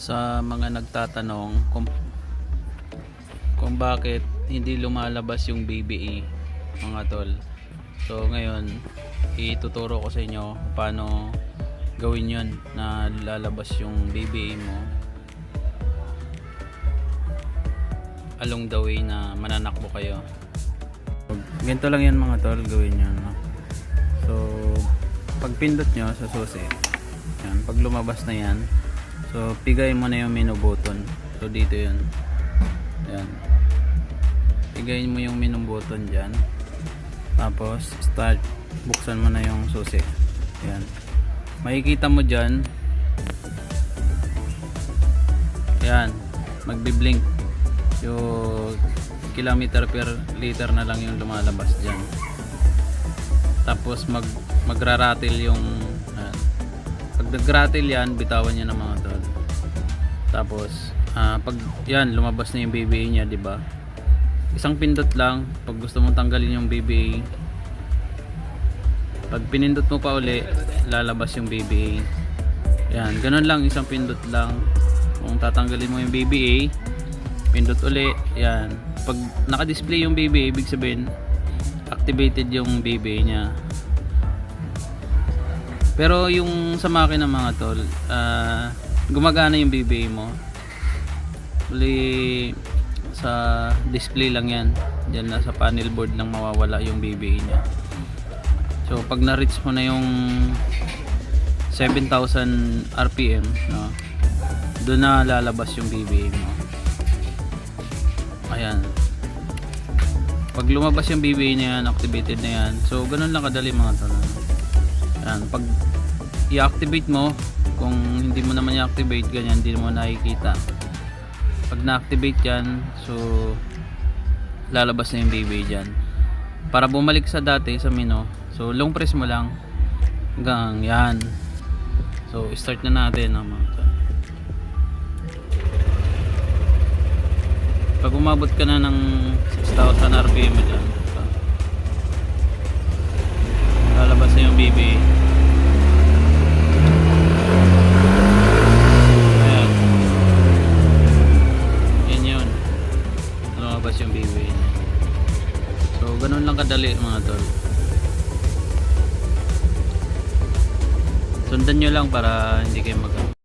sa mga nagtatanong kung, kung bakit hindi lumalabas yung BBE mga tol. So ngayon, ituturo ko sa inyo paano gawin yon na lalabas yung BBE mo along the way na mananakbo kayo. Ganito lang yan mga tol, gawin nyo. No? So, pag pindot nyo sa susi, yan, pag lumabas na yan, so pigay mo na yung menu button. So dito yun. Yan. Pigayin mo yung menu button dyan. Tapos, start. Buksan mo na yung susi. Yan. Makikita mo dyan. Yan. Magbi-blink. Yung kilometer per liter na lang yung lumalabas dyan. Tapos mag magraratil yung yan. pag nagratil yan, bitawan niya ng mga tol. Tapos ah, pag yan lumabas na yung BBA niya, 'di ba? Isang pindot lang pag gusto mong tanggalin yung BBA. Pag pinindot mo pa uli, lalabas yung BBA. Yan, ganun lang isang pindot lang. Kung tatanggalin mo yung BBA, pindot uli, yan. Pag naka-display yung BBA, ibig sabihin activated yung BBA niya. Pero yung sa makina mga tol, ah, gumagana yung BBA mo. Uli sa display lang yan. Diyan na sa panel board lang mawawala yung BBA niya. So pag na-reach mo na yung 7,000 RPM, no, doon na lalabas yung BBA mo. Ayan. Pag lumabas yung BBA na yan, activated na yan. So, ganun lang kadali mga tol. Ayan. Pag i-activate mo, kung hindi mo naman i-activate, ganyan, hindi mo nakikita. Pag na-activate yan, so, lalabas na yung BBA dyan. Para bumalik sa dati, sa menu, so, long press mo lang, hanggang yan. So, start na natin ang mga. Pag umabot ka na ng 6,000 RPM dyan, ganun lang kadali mga tol. Sundan nyo lang para hindi kayo mag